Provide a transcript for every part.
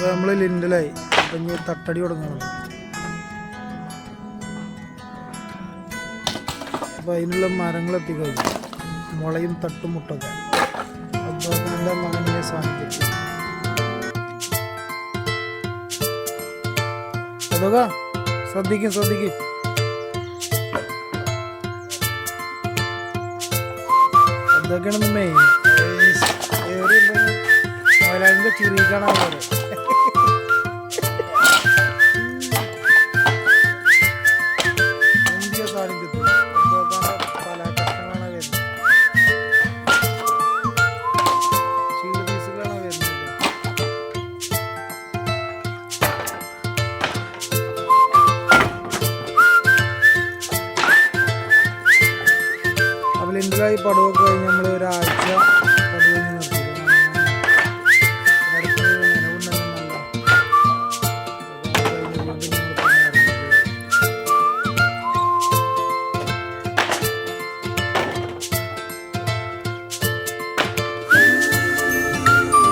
അപ്പോൾ നമ്മൾ ലിൻഡലായി. അപ്പം ഇനി തട്ടടി തുടങ്ങണം അപ്പോൾ അതിനുള്ള മരങ്ങൾ എത്തിക്കഴിഞ്ഞു. മുളയും തട്ടും മുട്ടൊക്കെ. അപ്പോൾ നല്ല മകനെ സാധിക്കും അതൊക്കെ ശ്രദ്ധിക്കും ശ്രദ്ധിക്കും. അതൊക്കെയാണ് മെയിൻ. മലയാളിന്റെ ചിറി ചിരിക്കണ പോലെ അപ്പോൾ ഇന്ത്യയിലായി പടവൊക്കെ കഴിഞ്ഞ് നമ്മൾ ഒരാഴ്ച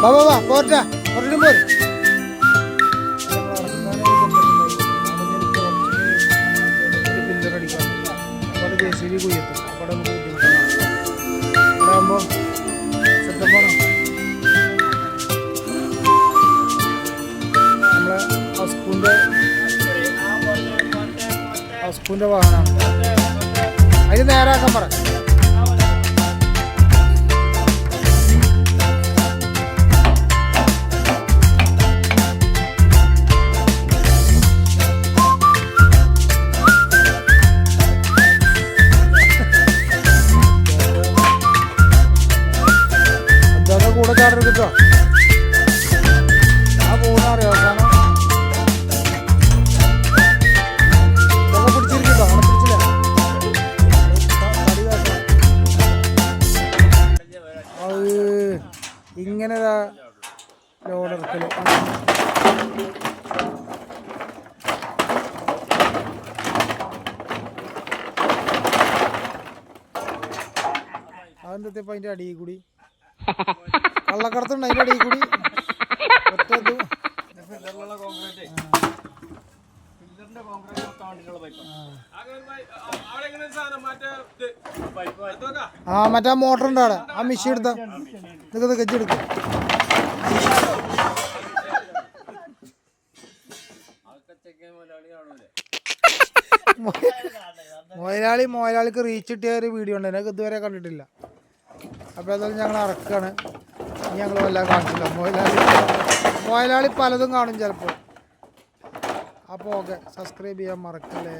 വാ വാ വാ പോരട്ടെ പോര് ഹസ്ബൂന്റെ വാഹനമാണ് അതിന് നേരാക്കാൻ പറ എന്തായാലും കിട്ടോ ആ പോകുന്ന അറിയാം അവസാനം ഇങ്ങനെ ലോഡ് ഇറക്കൽ അതെന്താ ഇപ്പം അതിന്റെ അടിയിൽ കൂടി? കള്ളക്കടത്തുണ്ട് അടിയിൽ കൂടി ഒറ്റ ആ മറ്റേ മോട്ടർ ഉണ്ട് അവിടെ ആ മിഷീൻ എടുത്ത ഇതൊക്കെ കെച്ചി എടുക്കും മൊയലാളി മൊയലാളിക്ക് റീച്ച് കിട്ടിയ ഒരു വീഡിയോ ഉണ്ട് എനിക്ക് ഇതുവരെ കണ്ടിട്ടില്ല അപ്പോൾ ഏതായാലും ഞങ്ങൾ ഇറക്കുകയാണ് ഞങ്ങൾ വല്ല കാണിച്ചില്ല മൊയലാളി മൊയലാളി പലതും കാണും ചിലപ്പോൾ അപ്പോൾ ഓക്കെ സബ്സ്ക്രൈബ് ചെയ്യാൻ മറക്കല്ലേ?